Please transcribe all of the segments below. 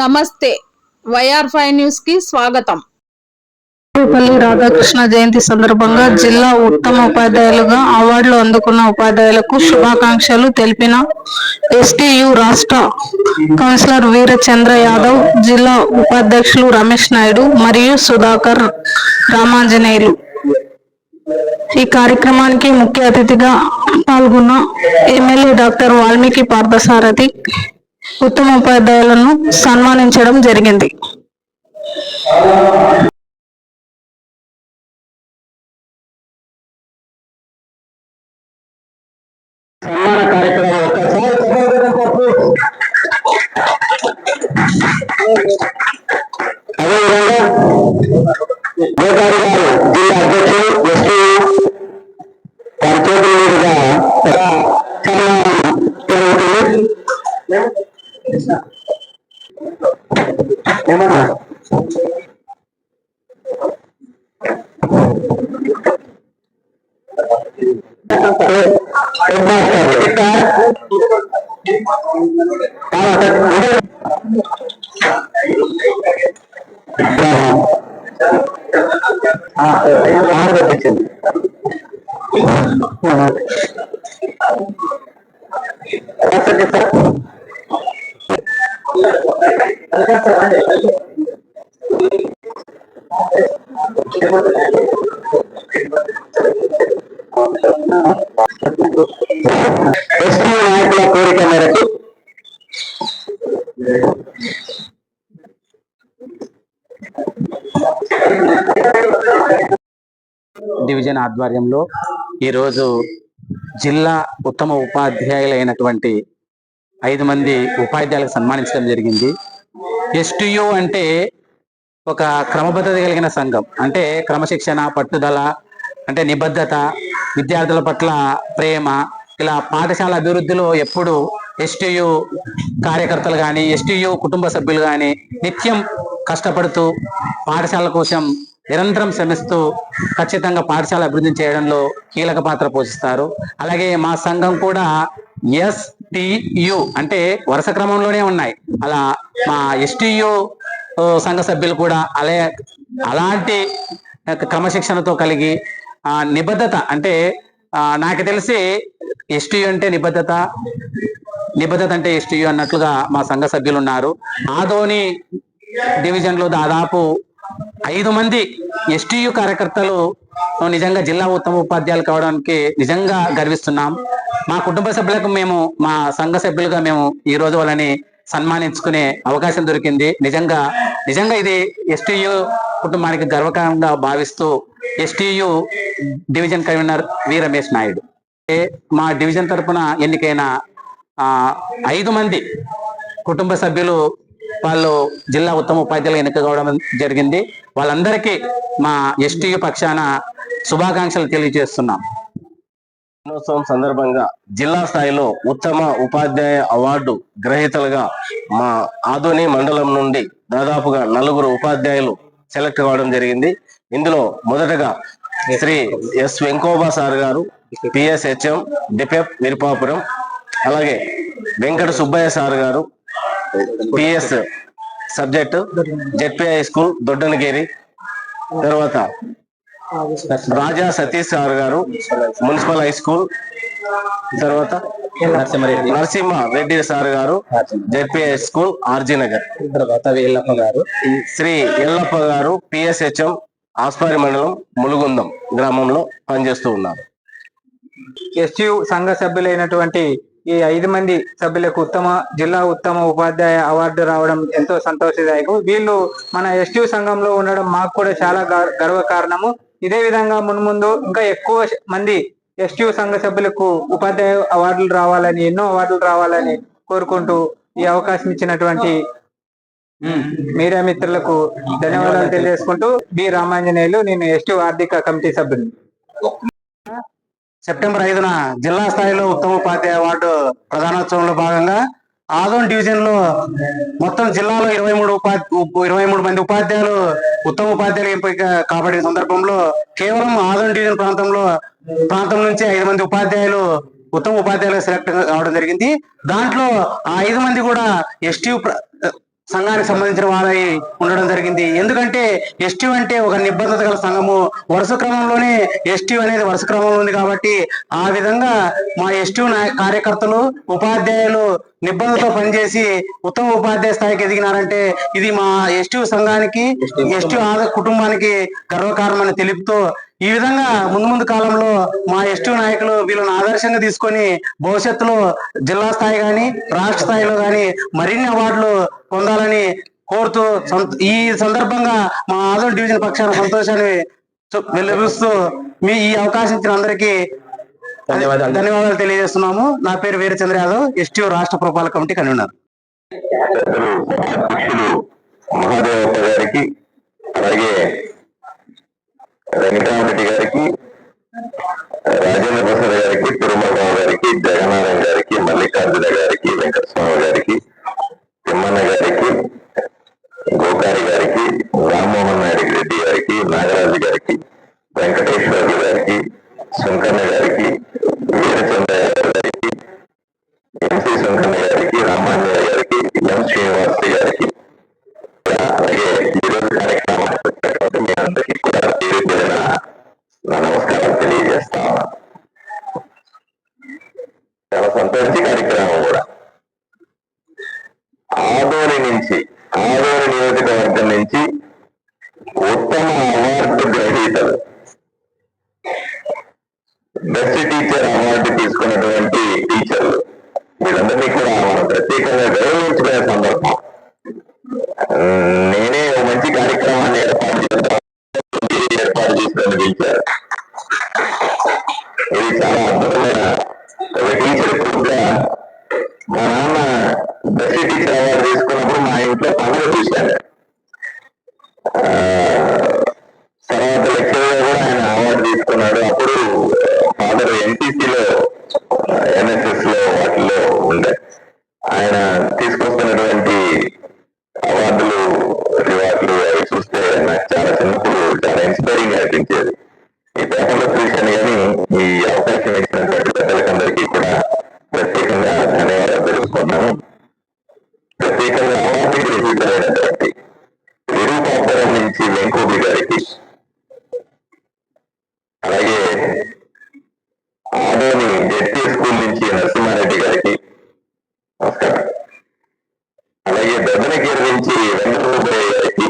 నమస్తే. YR five న్యూస్కి స్వాగతం. పల్లి రాధాకృష్ణ జయంతి సందర్భంగా జిల్లా ఉత్తమ ఉపాధ్యాయులుగా అవార్డులు అందుకున్న ఉపాధ్యాయులకు శుభాకాంక్షలు తెలిపిన ఎస్టీయు రాష్ట్ర కౌన్సిలర్ వీరచంద్ర యాదవ్ జిల్లా ఉపాధ్యక్షులు రమేష్ నాయుడు మరియు సుధాకర్ రామాంజనేయులు. ఈ కార్యక్రమానికి ముఖ్య అతిథిగా పాల్గొన్న ఎమ్మెల్యే డాక్టర్ వాల్మీకి పార్థసారథి ఉత్తమ ఉపాధ్యాయులను సన్మానించడం జరిగింది. సన్మాన కార్యక్రమం అదేవిధంగా గోదావరి గారు జిల్లా అధ్యక్షులు നിയമനമാകാം ആ నాయకుల కోరిక మేరకు డివిజన్ ఆధ్వర్యంలో ఈరోజు జిల్లా ఉత్తమ ఉపాధ్యాయులైనటువంటి ఐదు మంది ఉపాధ్యాయులకు సన్మానించడం జరిగింది. ఎస్టియు అంటే ఒక క్రమబద్ధత కలిగిన సంఘం. అంటే క్రమశిక్షణ పట్టుదల అంటే నిబద్ధత విద్యార్థుల పట్ల ప్రేమ ఇలా పాఠశాల అభివృద్ధిలో ఎప్పుడు ఎస్టియు కార్యకర్తలు కానీ ఎస్టియు కుటుంబ సభ్యులు కానీ నిత్యం కష్టపడుతూ పాఠశాల కోసం నిరంతరం శ్రమిస్తూ ఖచ్చితంగా పాఠశాల అభివృద్ధి చేయడంలో కీలక పాత్ర పోషిస్తారు. అలాగే మా సంఘం కూడా ఎస్ ఎస్టియు అంటే వరుస క్రమంలోనే ఉన్నాయి. అలా మా ఎస్టియు సంఘ సభ్యులు కూడా అలా అలాంటి క్రమశిక్షణతో కలిగి ఆ నిబద్ధత అంటే నాకు తెలిసి ఎస్టియు అంటే నిబద్ధత నిబద్ధత అంటే ఎస్టియు అన్నట్లుగా మా సంఘ సభ్యులు ఉన్నారు. ఆదోని డివిజన్లో దాదాపు ఐదు మంది ఎస్టియు కార్యకర్తలు నిజంగా జిల్లా ఉత్తమ ఉపాధ్యాయులు కావడానికి నిజంగా గర్విస్తున్నాం. మా కుటుంబ సభ్యులకు మేము మా సంఘ సభ్యులుగా మేము ఈ రోజు వాళ్ళని సన్మానించుకునే అవకాశం దొరికింది. నిజంగా నిజంగా ఇది ఎస్టీయు కుటుంబానికి గర్వకారంగా భావిస్తూ STU division convener V Ramesh Naidu. ఏ మా డివిజన్ తరఫున ఎన్నికైన ఐదు మంది కుటుంబ సభ్యులు వాళ్ళు జిల్లా ఉత్తమ ఉపాధ్యాయులు ఎన్నిక కావడం జరిగింది. వాళ్ళందరికీ మా ఎస్టీయు పక్షాన శుభాకాంక్షలు తెలియజేస్తున్నాం. దినోత్సవం సందర్భంగా జిల్లా స్థాయిలో ఉత్తమ ఉపాధ్యాయ అవార్డు గ్రహీతలుగా మా ఆదోని మండలం నుండి దాదాపుగా నలుగురు ఉపాధ్యాయులు సెలెక్ట్ కావడం జరిగింది. ఇందులో మొదటగా Shri S Venkoba sir garu PSHM డిపెప్ Virupapuram అలాగే Venkata Subbaiah sir garu PS subject ZPI school Doddanagiri తర్వాత Raja Satish sir garu municipal high school. తర్వాత నరసింహ రెడ్డి సార్ గారు జెడ్పిఐ స్కూల్ ఆర్జీ నగర్. తర్వాత వీళ్ళప్ప గారు. శ్రీ ఎల్లప్ప గారు పిఎస్హెచ్ఎం ఆస్పారి మండలం ములుగుందం గ్రామంలో పనిచేస్తూ ఉన్నారు. ఎస్యు సంఘ సభ్యులైనటువంటి ఈ ఐదు మంది సభ్యులకు ఉత్తమ జిల్లా ఉత్తమ ఉపాధ్యాయ అవార్డు రావడం ఎంతో సంతోషదాయకం. వీళ్ళు మన ఎస్యు సంఘంలో ఉండడం మాకు కూడా చాలా గ- గర్వకారణము. ఇదే విధంగా మున్ముందు ఇంకా ఎక్కువ మంది ఎస్యు సంఘ సభ్యులకు ఉపాధ్యాయ అవార్డులు రావాలని ఎన్నో అవార్డులు రావాలని కోరుకుంటూ ఈ అవకాశం ఇచ్చినటువంటి మీడియా మిత్రులకు ధన్యవాదాలు తెలియజేసుకుంటూ బి రామాంజనేయులు నేను ఎస్టీ ఆర్థిక కమిటీ సభ్యులు సెప్టెంబర్ ఐదున జిల్లా స్థాయిలో ఉత్తమ ఉపాధ్యాయ అవార్డు ప్రధానోత్సవంలో భాగంగా ఆదోన్ డివిజన్లో మొత్తం జిల్లాలో ఇరవై మూడు ఇరవై మూడు మంది ఉపాధ్యాయులు ఉత్తమ ఉపాధ్యాయులు ఎంపిక కాబడిన సందర్భంలో కేవలం ఆదోన్ డివిజన్ ప్రాంతంలో ప్రాంతం నుంచి ఐదు మంది ఉపాధ్యాయులు ఉత్తమ ఉపాధ్యాయులు సెలెక్ట్ కావడం జరిగింది. దాంట్లో ఆ ఐదు మంది కూడా ఎస్టీ సంఘానికి సంబంధించిన వారై ఉండడం జరిగింది. ఎందుకంటే ఎస్టీ అంటే ఒక నిబద్ధత గల సంఘము. వరుస క్రమంలోనే ఎస్టీ అనేది వరుస క్రమంలో ఉంది కాబట్టి ఆ విధంగా మా ఎస్టీ కార్యకర్తలు ఉపాధ్యాయులు నిబద్ధతతో పనిచేసి ఉత్తమ ఉపాధ్యాయ స్థాయికి ఎదిగినారంటే ఇది మా ఎస్టీ సంఘానికి ఎస్టీ కుటుంబానికి గర్వకారణమని తెలుపుతూ ఈ విధంగా ముందు ముందు కాలంలో మా ఎస్టీ నాయకులు వీళ్ళని ఆదర్శంగా తీసుకొని భవిష్యత్తులో జిల్లా స్థాయి గాని రాష్ట్ర స్థాయిలో గాని మరిన్ని అవార్డులు పొందాలని కోరుతూ ఈ సందర్భంగా మా ఆదోళ డివిజన్ పక్షాన సంతోషాన్ని వెలువరుస్తూ మీ ఈ అవకాశం ఇచ్చిన అందరికీ ధన్యవాదాలు. ధన్యవాదాలు తెలియజేస్తున్నాము నా పేరు వీరచంద్ర యాదవ్ ఎస్టీ రాష్ట్ర పురపాలక కమిటీ కన్వీనర్ మహాదేవప్ప గారికి అలాగే వెంకటరామరెడ్డి గారికి రాజేంద్ర ప్రసాద్ గారికి తిరుమలరావు గారికి జగన్నారాయణ గారికి మల్లికార్జున గారికి వెంకటస్వామి గారికి తిమ్మన్న గారికి గోకారి గారికి రామ్మోహన్ నాయుడు రెడ్డి గారికి నాగరాజు గారికి వెంకటేశ్వర్లు గారికి శంకన్న గారికి వీరచంద్ర యాదవ్ గారికి ఎంసి శంకన్న గారికి రామాంజయ గారికి ఎం శ్రీనివాస్ గారికి అలాగే ఈరోజు కార్యక్రమానికి వచ్చినటువంటి మీ అందరికీ కూడా పేరు పేరున నా నమస్కారం తెలియజేస్తా ఉన్నాను. చాలా సంతోషి కార్యక్రమం కూడా ఆదోని నుంచి ఆదోని నియోజకవర్గం నుంచి ఉత్తమ అవార్డు గ్రహీతలు బెస్ట్ టీచర్ అవార్డు తీసుకున్నటువంటి టీచర్లు. వీళ్ళందరినీ కూడా ప్రత్యేకంగా గౌరవించుకునే సందర్భం. ఇన్స్పైరింగ్ ఈ పేపర్లో చూశాను కానీ ఈ అవకాశం ఇచ్చినటువంటి పెద్దలకందరికీ కూడా ప్రత్యేకంగా ధన్యవాదాలు తెలుసుకున్నాను ప్రత్యేకంగా అవార్డు విరూపాపురం నుంచి వెంకూబి గారికి అలాగే ఆదోని జెడ్పీ స్కూల్ నుంచి నరసింహారెడ్డి గారికి నమస్కారం. అలాగే దెబ్బనగిరి నుంచి వెంకటరూపయ్య గారికి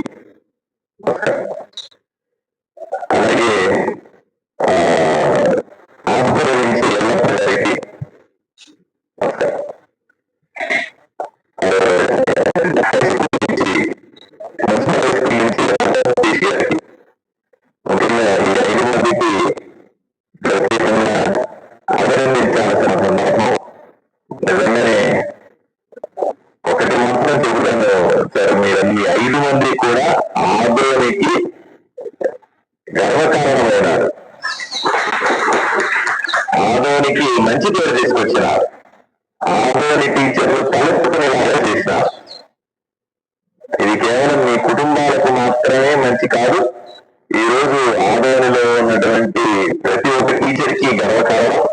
నమస్కారం. చెబుతాను మీరు ఈ ఐదు మంది కూడా ఆదోనికి గర్వకారణమైనారు. ఆదోనికి మంచి పేరు తీసుకొచ్చినారు. ఆదోని టీచర్లు తలెత్తుకునేలాగా చేసినారు. ఇది కేవలం మీ కుటుంబాలకు మాత్రమే మంచి కాదు ఈ రోజు ఆదోనిలో ఉన్నటువంటి ప్రతి ఒక్క టీచర్కి గర్వకారణం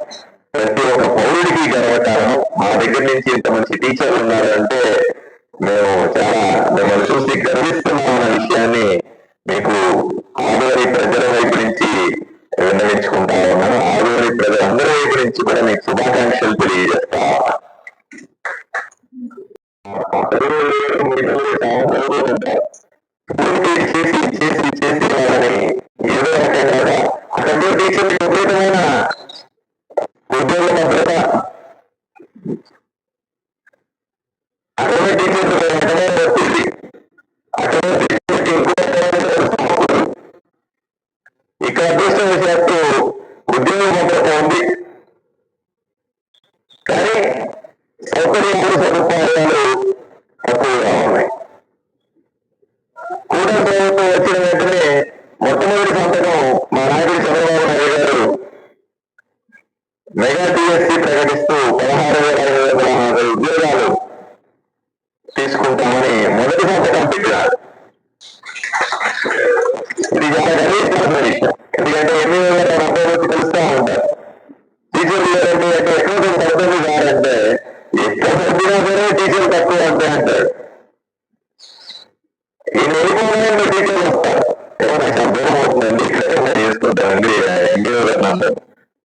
ప్రతి ఒక్క పౌరుడికి గర్వకారణం మా దగ్గర నుంచి ఇంత మంచి టీచర్లు ఉన్నారు అంటే మేము చాలా మిమ్మల్ని చూసి గర్విస్తున్నాం అన్న విషయాన్ని మీకు ఆదోని ప్రజల వైపు నుంచి విన్నవించుకుంటా ఉన్నాను ఆదోని ప్రజలందరి గురించి కూడా మీకు శుభాకాంక్షలు తెలియజేస్తా పూర్తి చేసి చేసి చేసి వాళ్ళని ఏదో రకంగా అక్కడ టీచర్కి విపరీతమైన ఉద్యోగ భద్రత. అక్కడ టీచర్లు వెంటనే వచ్చింది అక్కడ